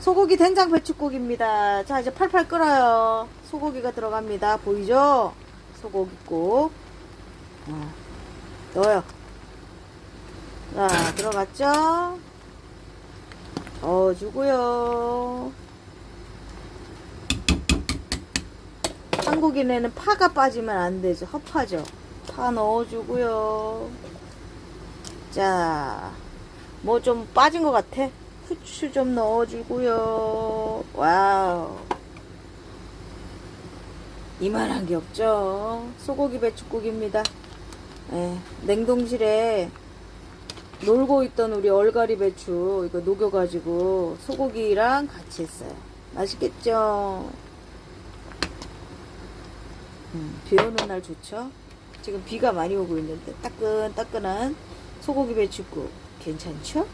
소고기 된장 배추국입니다. 자, 이제 팔팔 끓어요. 소고기가 들어갑니다. 보이죠? 소고기국. 어, 넣어요. 자, 들어갔죠? 넣어주고요. 한국인에는 파가 빠지면 안 되죠. 허파죠. 파 넣어주고요. 자, 뭐 좀 빠진 것 같아. 후추 좀 넣어주고요. 와우. 이만한 게 없죠. 소고기 배추국입니다. 예, 냉동실에 놀고 있던 우리 얼갈이 배추 이거 녹여가지고 소고기랑 같이 했어요. 맛있겠죠? 음, 비 오는 날 좋죠? 지금 비가 많이 오고 있는데 따끈따끈한 소고기 배추국 괜찮죠?